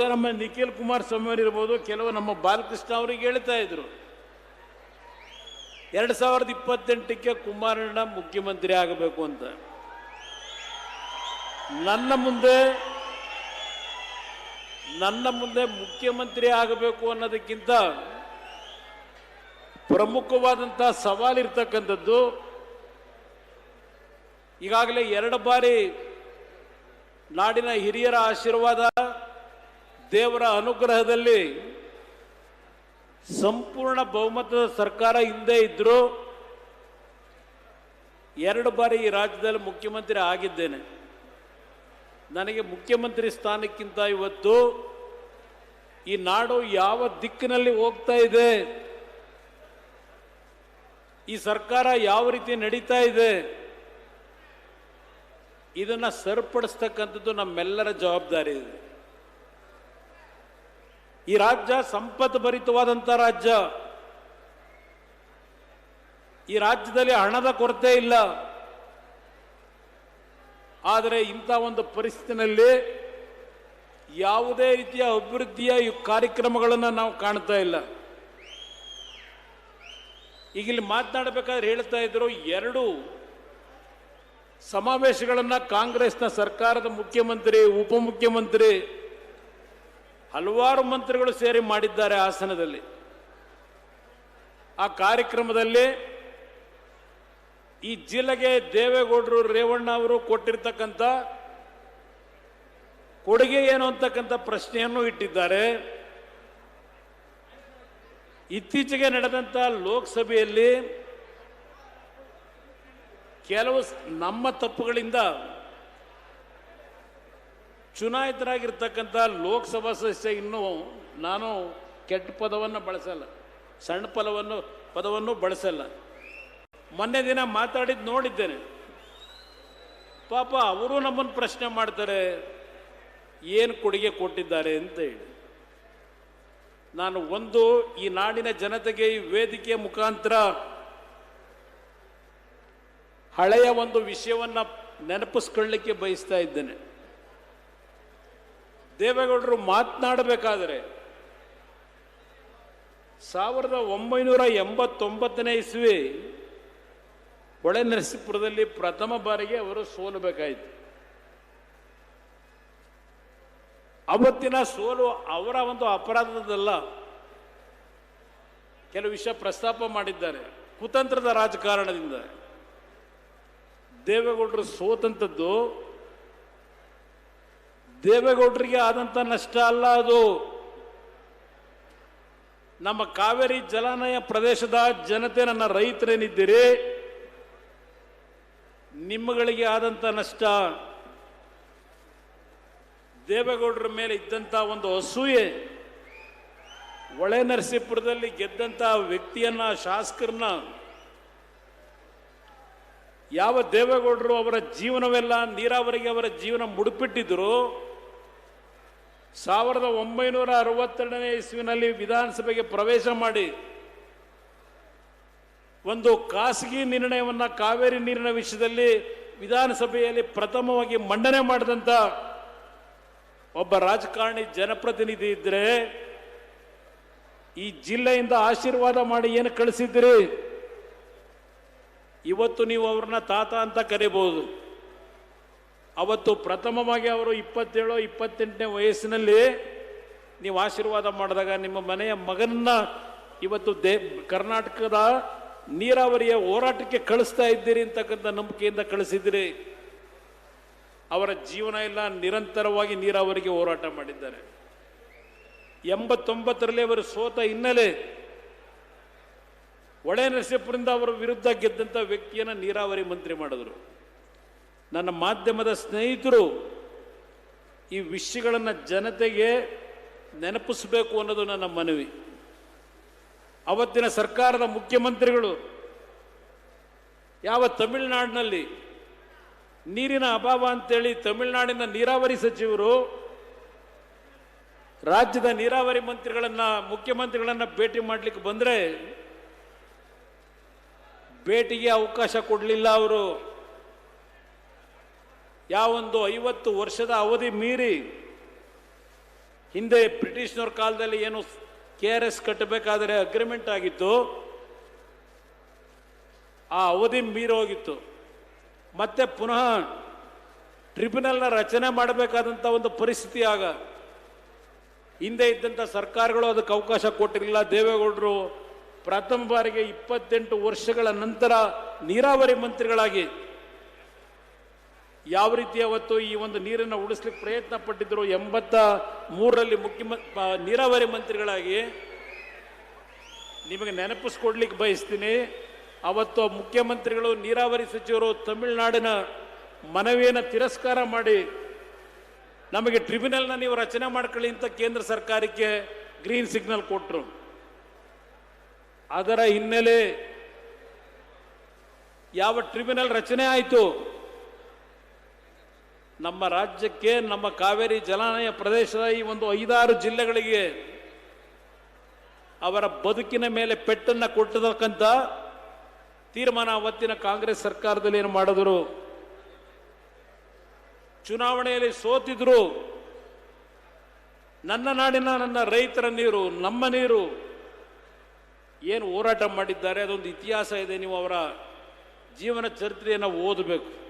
ಬಹುಶಃ ನಮ್ಮ ನಿಖಿಲ್ ಕುಮಾರಸ್ವಾಮಿ ಅವರು ಇರ್ಬೋದು, ಕೆಲವು ನಮ್ಮ ಬಾಲಕೃಷ್ಣ ಅವರಿಗೆ ಹೇಳ್ತಾ ಇದ್ರು. ಎರಡು ಸಾವಿರದ ಇಪ್ಪತ್ತೆಂಟಕ್ಕೆ ಕುಮಾರಣ್ಣ ಮುಖ್ಯಮಂತ್ರಿ ಆಗಬೇಕು ಅಂತ. ನನ್ನ ಮುಂದೆ ನನ್ನ ಮುಂದೆ ಮುಖ್ಯಮಂತ್ರಿ ಆಗಬೇಕು ಅನ್ನೋದಕ್ಕಿಂತ ಪ್ರಮುಖವಾದಂಥ ಸವಾಲಿರ್ತಕ್ಕಂಥದ್ದು, ಈಗಾಗಲೇ ಎರಡು ಬಾರಿ ನಾಡಿನ ಹಿರಿಯರ ಆಶೀರ್ವಾದ ದೇವರ ಅನುಗ್ರಹದಲ್ಲಿ ಸಂಪೂರ್ಣ ಬಹುಮತದ ಸರ್ಕಾರ ಹಿಂದೆ ಇದ್ದರೂ ಎರಡು ಬಾರಿ ಈ ರಾಜ್ಯದಲ್ಲಿ ಮುಖ್ಯಮಂತ್ರಿ ಆಗಿದ್ದೇನೆ. ನನಗೆ ಮುಖ್ಯಮಂತ್ರಿ ಸ್ಥಾನಕ್ಕಿಂತ ಇವತ್ತು ಈ ನಾಡು ಯಾವ ದಿಕ್ಕಿನಲ್ಲಿ ಹೋಗ್ತಾ ಇದೆ, ಈ ಸರ್ಕಾರ ಯಾವ ರೀತಿ ನಡೀತಾ ಇದೆ, ಇದನ್ನ ಸರಿಪಡಿಸ್ತಕ್ಕಂಥದ್ದು ನಮ್ಮೆಲ್ಲರ ಜವಾಬ್ದಾರಿ ಇದೆ. ಈ ರಾಜ್ಯ ಸಂಪತ್ತು ಭರಿತವಾದಂಥ ರಾಜ್ಯ. ಈ ರಾಜ್ಯದಲ್ಲಿ ಹಣದ ಕೊರತೆ ಇಲ್ಲ. ಆದರೆ ಇಂಥ ಒಂದು ಪರಿಸ್ಥಿತಿನಲ್ಲಿ ಯಾವುದೇ ರೀತಿಯ ಅಭಿವೃದ್ಧಿಯ ಕಾರ್ಯಕ್ರಮಗಳನ್ನು ನಾವು ಕಾಣ್ತಾ ಇಲ್ಲ. ಈಗ ಇಲ್ಲಿ ಮಾತನಾಡಬೇಕಾದ್ರೆ ಹೇಳ್ತಾ ಇದ್ರು ಎರಡು ಸಮಾವೇಶಗಳನ್ನು ಕಾಂಗ್ರೆಸ್ನ ಸರ್ಕಾರದ ಮುಖ್ಯಮಂತ್ರಿ, ಉಪಮುಖ್ಯಮಂತ್ರಿ ಹಲವಾರು ಮಂತ್ರಿಗಳು ಸೇರಿ ಮಾಡಿದ್ದಾರೆ ಆಸನದಲ್ಲಿ. ಆ ಕಾರ್ಯಕ್ರಮದಲ್ಲಿ ಈ ಜಿಲ್ಲೆಗೆ ದೇವೇಗೌಡರು, ರೇವಣ್ಣ ಅವರು ಕೊಟ್ಟಿರ್ತಕ್ಕಂಥ ಕೊಡುಗೆ ಏನು ಅಂತಕ್ಕಂಥ ಪ್ರಶ್ನೆಯನ್ನು ಇಟ್ಟಿದ್ದಾರೆ. ಇತ್ತೀಚೆಗೆ ನಡೆದಂಥ ಲೋಕಸಭೆಯಲ್ಲಿ ಕೆಲವು ನಮ್ಮ ತಪ್ಪುಗಳಿಂದ ಚುನಾಯಿತರಾಗಿರ್ತಕ್ಕಂಥ ಲೋಕಸಭಾ ಸದಸ್ಯ ಇನ್ನೂ ನಾನು ಕೆಟ್ಟ ಪದವನ್ನು ಬಳಸಲ್ಲ, ಸಣ್ಣ ಪದವನ್ನು ಪದವನ್ನು ಬಳಸಲ್ಲ. ಮೊನ್ನೆ ದಿನ ಮಾತಾಡಿದ್ದು ನೋಡಿದ್ದೇನೆ. ಪಾಪ ಅವರು ನಮ್ಮನ್ನು ಪ್ರಶ್ನೆ ಮಾಡ್ತಾರೆ, ಏನು ಕೊಡುಗೆ ಕೊಟ್ಟಿದ್ದಾರೆ ಅಂತ ಹೇಳಿ. ನಾನು ಒಂದು, ಈ ನಾಡಿನ ಜನತೆಗೆ ಈ ವೇದಿಕೆಯ ಮುಖಾಂತರ ಹಳೆಯ ಒಂದು ವಿಷಯವನ್ನು ನೆನಪಿಸ್ಕೊಳ್ಳಿಕ್ಕೆ ಬಯಸ್ತಾ ಇದ್ದೇನೆ. ದೇವೇಗೌಡರು ಮಾತನಾಡಬೇಕಾದರೆ ಸಾವಿರದ ಒಂಬೈನೂರ ಎಂಬತ್ತೊಂಬತ್ತನೇ ಇಸ್ವಿ ಹೊಳೆ ನರಸೀಪುರದಲ್ಲಿ ಪ್ರಥಮ ಬಾರಿಗೆ ಅವರು ಸೋಲಬೇಕಾಯಿತು. ಅವತ್ತಿನ ಸೋಲು ಅವರ ಒಂದು ಅಪರಾಧದಲ್ಲ. ಕೆಲವು ವಿಷಯ ಪ್ರಸ್ತಾಪ ಮಾಡಿದ್ದಾರೆ. ಕುತಂತ್ರದ ರಾಜಕಾರಣದಿಂದ. ದೇವೇಗೌಡರು ಸೋತಂಥದ್ದು ದೇವೇಗೌಡರಿಗೆ ಆದಂಥ ನಷ್ಟ ಅಲ್ಲ ಅದು. ನಮ್ಮ ಕಾವೇರಿ ಜಲಾನಯ ಪ್ರದೇಶದ ಜನತೆ, ನನ್ನ ರೈತರೇನಿದ್ದೀರಿ? ನಿಮ್ಮಗಳಿಗೆ ಆದಂಥ ನಷ್ಟ. ದೇವೇಗೌಡರ ಮೇಲೆ ಇದ್ದಂಥ ಒಂದು ಅಸೂಯೆ. ಒಳೆ ನರಸೀಪುರದಲ್ಲಿ ಗೆದ್ದಂಥ ವ್ಯಕ್ತಿಯನ್ನ, ಶಾಸಕರನ್ನ ಯಾವ ದೇವೇಗೌಡರು ಅವರ ಜೀವನವೆಲ್ಲ ನೀರಾವರಿಗೆ ಅವರ ಜೀವನ ಮುಡುಪಿಟ್ಟಿದ್ರು? ಸಾವಿರದ ಒಂಬೈನೂರ ಅರವತ್ತೆರಡನೇ ಇಸ್ವಿನಲ್ಲಿ ವಿಧಾನಸಭೆಗೆ ಪ್ರವೇಶ ಮಾಡಿ ಒಂದು ಖಾಸಗಿ ನಿರ್ಣಯವನ್ನು ಕಾವೇರಿ ನೀರಿನ ವಿಷಯದಲ್ಲಿ ವಿಧಾನಸಭೆಯಲ್ಲಿ ಪ್ರಥಮವಾಗಿ ಮಂಡನೆ ಮಾಡಿದಂಥ ಒಬ್ಬ ರಾಜಕಾರಣಿ ಜನಪ್ರತಿನಿಧಿ ಇದ್ದರೆ ಈ ಜಿಲ್ಲೆಯಿಂದ ಆಶೀರ್ವಾದ ಮಾಡಿ ಏನು ಕಳಿಸಿದ್ರಿ ಇವತ್ತು ನೀವು ಅವ್ರನ್ನ ತಾತ ಅಂತ ಕರಿಬಹುದು. ಅವತ್ತು ಪ್ರಥಮವಾಗಿ ಅವರು ಇಪ್ಪತ್ತೇಳು ಇಪ್ಪತ್ತೆಂಟನೇ ವಯಸ್ಸಿನಲ್ಲಿ ನೀವು ಆಶೀರ್ವಾದ ಮಾಡಿದಾಗ ನಿಮ್ಮ ಮನೆಯ ಮಗನನ್ನ ಇವತ್ತು ದೇ ಕರ್ನಾಟಕದ ನೀರಾವರಿಯ ಹೋರಾಟಕ್ಕೆ ಕಳಿಸ್ತಾ ಇದ್ದೀರಿ ಅಂತಕ್ಕಂಥ ನಂಬಿಕೆಯಿಂದ ಕಳಿಸಿದ್ದೀರಿ. ಅವರ ಜೀವನ ಎಲ್ಲ ನಿರಂತರವಾಗಿ ನೀರಾವರಿಗೆ ಹೋರಾಟ ಮಾಡಿದ್ದಾರೆ. ಎಂಬತ್ತೊಂಬತ್ತರಲ್ಲಿ ಅವರು ಸೋತ ಹಿನ್ನೆಲೆ ಒಳೆ ನರಸೀಪುರದಿಂದ ಅವರ ವಿರುದ್ಧ ಗೆದ್ದಂಥ ವ್ಯಕ್ತಿಯನ್ನು ನೀರಾವರಿ ಮಂತ್ರಿ ಮಾಡಿದ್ರು. ನನ್ನ ಮಾಧ್ಯಮದ ಸ್ನೇಹಿತರು ಈ ವಿಷಯಗಳನ್ನು ಜನತೆಗೆ ನೆನಪಿಸಬೇಕು ಅನ್ನೋದು ನನ್ನ ಮನವಿ. ಅವತ್ತಿನ ಸರ್ಕಾರದ ಮುಖ್ಯಮಂತ್ರಿಗಳು ಯಾವ ತಮಿಳುನಾಡಿನಲ್ಲಿ ನೀರಿನ ಅಭಾವ ಅಂತೇಳಿ ತಮಿಳುನಾಡಿನ ನೀರಾವರಿ ಸಚಿವರು ರಾಜ್ಯದ ನೀರಾವರಿ ಮಂತ್ರಿಗಳನ್ನು, ಮುಖ್ಯಮಂತ್ರಿಗಳನ್ನು ಭೇಟಿ ಮಾಡಲಿಕ್ಕೆ ಬಂದರೆ ಭೇಟಿಗೆ ಅವಕಾಶ ಕೊಡಲಿಲ್ಲ ಅವರು. ಯಾವೊಂದು ಐವತ್ತು ವರ್ಷದ ಅವಧಿ ಮೀರಿ ಹಿಂದೆ ಬ್ರಿಟಿಷ್ನವ್ರ ಕಾಲದಲ್ಲಿ ಏನು ಕೆ ಆರ್ ಎಸ್ ಕಟ್ಟಬೇಕಾದರೆ ಅಗ್ರಿಮೆಂಟ್ ಆಗಿತ್ತು, ಆ ಅವಧಿ ಮೀರೋಗಿತ್ತು ಮತ್ತೆ ಪುನಃ ಟ್ರಿಬ್ಯುನಲ್ನ ರಚನೆ ಮಾಡಬೇಕಾದಂಥ ಒಂದು ಪರಿಸ್ಥಿತಿ ಆಗ. ಹಿಂದೆ ಇದ್ದಂಥ ಸರ್ಕಾರಗಳು ಅದಕ್ಕೆ ಅವಕಾಶ ಕೊಟ್ಟಿರಲಿಲ್ಲ. ದೇವೇಗೌಡರು ಪ್ರಥಮ ಬಾರಿಗೆ ಇಪ್ಪತ್ತೆಂಟು ವರ್ಷಗಳ ನಂತರ ನೀರಾವರಿ ಮಂತ್ರಿಗಳಾಗಿ ಯಾವ ರೀತಿ ಅವತ್ತು ಈ ಒಂದು ನೀರನ್ನು ಉಳಿಸ್ಲಿಕ್ಕೆ ಪ್ರಯತ್ನ ಪಟ್ಟಿದ್ರು ಎಂಬತ್ತ ಮೂರರಲ್ಲಿ ಮುಖ್ಯಮಂತ್ರಿ ನೀರಾವರಿ ಮಂತ್ರಿಗಳಾಗಿ ನಿಮಗೆ ನೆನಪಿಸ್ಕೊಡ್ಲಿಕ್ಕೆ ಬಯಸ್ತೀನಿ. ಅವತ್ತು ಮುಖ್ಯಮಂತ್ರಿಗಳು, ನೀರಾವರಿ ಸಚಿವರು ತಮಿಳುನಾಡಿನ ಮನವಿಯನ್ನು ತಿರಸ್ಕಾರ ಮಾಡಿ ನಮಗೆ ಟ್ರಿಬ್ಯುನಲ್ನ ನೀವು ರಚನೆ ಮಾಡ್ಕೊಳ್ಳಿ ಅಂತ ಕೇಂದ್ರ ಸರ್ಕಾರಕ್ಕೆ ಗ್ರೀನ್ ಸಿಗ್ನಲ್ ಕೊಟ್ಟರು ಅದರ ಹಿನ್ನೆಲೆ ಯಾವ ಟ್ರಿಬ್ಯುನಲ್ ರಚನೆ ಆಯಿತು? ನಮ್ಮ ರಾಜ್ಯಕ್ಕೆ, ನಮ್ಮ ಕಾವೇರಿ ಜಲಾನಯ ಪ್ರದೇಶದ ಈ ಒಂದು ಐದಾರು ಜಿಲ್ಲೆಗಳಿಗೆ ಅವರ ಬದುಕಿನ ಮೇಲೆ ಪೆಟ್ಟನ್ನು ಕೊಟ್ಟತಕ್ಕಂಥ ತೀರ್ಮಾನ ಅವತ್ತಿನ ಕಾಂಗ್ರೆಸ್ ಸರ್ಕಾರದಲ್ಲಿ ಏನು ಮಾಡಿದ್ರು? ಚುನಾವಣೆಯಲ್ಲಿ ಸೋತಿದ್ರು. ನನ್ನ ನಾಡಿನ, ನನ್ನ ರೈತರ ನೀರು, ನಮ್ಮ ನೀರು ಏನು ಹೋರಾಟ ಮಾಡಿದ್ದಾರೆ? ಅದೊಂದು ಇತಿಹಾಸ ಇದೆ. ನೀವು ಅವರ ಜೀವನ ಚರಿತ್ರೆಯನ್ನು ಓದಬೇಕು.